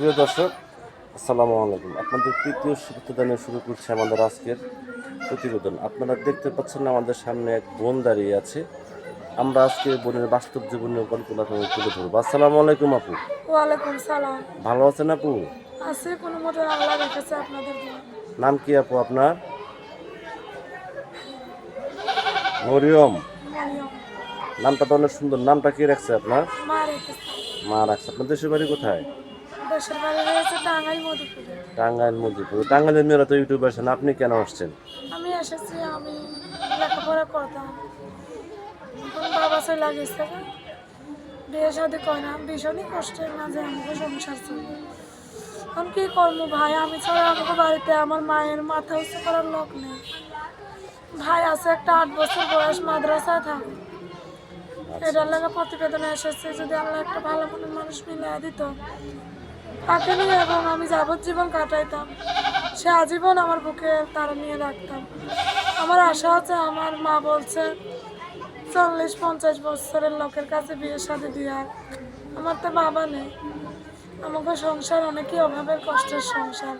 প্রিয় দর্শক আসসালামু আলাইকুম। আপনাদের তৃতীয় প্রতিদানে শুরু করছে আমাদের আজকের প্রতিবেদন। আপনারা দেখতে পাচ্ছেন আমাদের সামনে এক বোন দাঁড়িয়ে আছে। আমরা আজকে বোনের বাস্তব জীবনের গল্পটা আপনাদের তুলে ধরবো। আসসালামু আলাইকুম আপু। ওয়ালাইকুম সালাম। ভালো আছেন আপু? আছে কোনো মতো আল্লাহ রেখেছে আপনাদের নাম কি আপু আপনার? মরিয়ম। নামটা তো অনেক সুন্দর। নামটা কি রাখছে আপনার? মা রাখছে। আপনার দেশের বাড়ি কোথায়? দেশের বাড়ি রয়েছে টাঙ্গাই মধুপুরে। টাঙ্গাইল টাঙ্গাইলের মেয়েরা তো ইউটিউবে আসেন আপনি কেন আসছেন? আমি এসেছি আমি লেখাপড়া করতাম। বাবা চলে গেছে। বিয়ে শাদি করে না ভীষণই কষ্টের মাঝে আমাকে সংসার চলে। এখন কি করব ভাই? আমি ছাড়া আমাকে বাড়িতে আমার মায়ের মাথা উঁচু করার লোক নেই। ভাই আছে একটা আট বছর বয়স মাদ্রাসায় থাকে। এটার লাগে প্রতিবেদনে এসেছে যদি আল্লাহ একটা ভালো মনের মানুষ মিলিয়ে দিত তাকে নিয়ে এবং আমি যাবজ্জীবন কাটাইতাম। সে আজীবন আমার বুকে তারা নিয়ে রাখতাম। আমার আশা আছে, আমার মা বলছে, চল্লিশ, পঞ্চাশ বছরের লোকের কাছে বিয়ে শাদি দেওয়ার আমার তো বাবা নেই। আমাকে সংসার অনেকই অভাবের কষ্টের সংসার।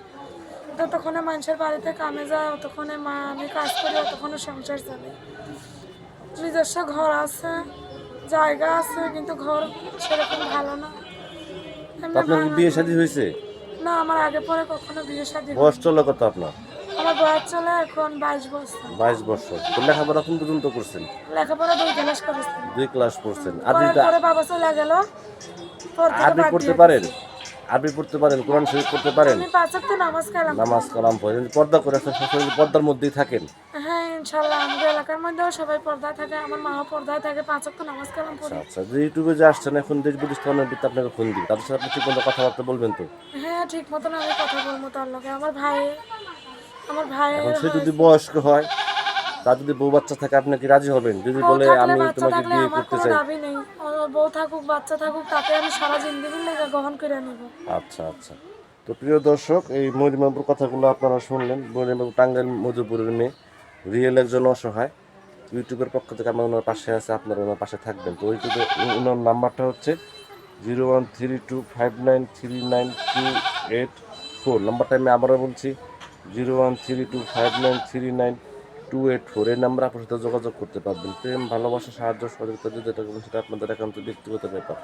যতক্ষণে মানুষের বাড়িতে কামে যায়, অতক্ষণে মা আমি কাজ করি, অতক্ষণে সংসার চলে। নিজস্ব ঘর আছে, জায়গা আছে, কিন্তু ঘর সেরকম ভালো না। আপনার কি বিয়ে শাদী হয়েছে? না আমার আগে পরে কখনো বিয়ে শাদী বয়স চলে কত আপনার? আমার বয়স চলে এখন বাইশ বছর। বাইশ বছর। তো লেখাপড়া কোন পর্যন্ত করছেন? লেখাপড়া দুই ক্লাস করেছি। দুই ক্লাস পড়ছেন। পরে আরবি পরে বাবা চলে গেল। বাদ পড়তে পারেন। আরবি পড়তে পারেন? কোরআন শরীফ পড়তে পারেন? নামাজ কালাম নামাজ কালাম পড়েন। পর্দা করে সবসময় পর্দার মধ্যেই থাকেন। ইনশাল্লাহ আমাদের এলাকার মধ্যেও সবাই পর্দায় থাকে আমার মাও পর্দায় থাকে পাঁচ ওয়াক্ত নামাজ কালাম পড়ি। আচ্ছা যে ইউটিউবে যে আসছেন এখন দেশ বিদেশ অনেক আপনাকে ফোন দিবে। তাদের সাথে আপনি ঠিক মতো কথাবার্তা বলবেন তো? হ্যাঁ ঠিক মতন আমি কথা বলব তার লগে। আমার ভাই আমার ভাই এখন সে যদি বয়স্ক হয় তার যদি বউ বাচ্চা থাকে আপনি কি রাজি হবেন? যদি বলে আমি তোমাকে বিয়ে করতে চাই দাবি নেই। বউ থাকুক বাচ্চা থাকুক তাকে আমি সারা জিন্দগির লেগে গ্রহণ করে নিব। আচ্ছা আচ্ছা। তো প্রিয় দর্শক এই মরিমাবুর কথাগুলো আপনারা শুনলেন। মরিমাবু টাঙ্গাইল মধুপুরের মেয়ে। রিয়েল একজন অসহায়। ইউটিউবের পক্ষ থেকে আমার ওনার পাশে আছে, আপনারা ওনার পাশে থাকবেন। তো ইউটিউবে ওনার নাম্বারটা হচ্ছে zero one three two five nine three nine two eight four. নাম্বারটা আমি আবারও বলছি, zero one three two five nine three nine two eight four. এই নাম্বার আপনার সাথে যোগাযোগ করতে পারবেন। প্রেম, ভালোবাসা, সাহায্য, সহযোগিতা যদি এটা করবেন সেটা আপনাদের একান্ত ব্যক্তিগত ব্যাপার।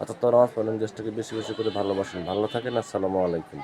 অর্থাৎ তো নামাজ পড়েন দেশটাকে বেশি বেশি করে ভালোবাসেন। ভালো থাকেন, আসসালামু আলাইকুম।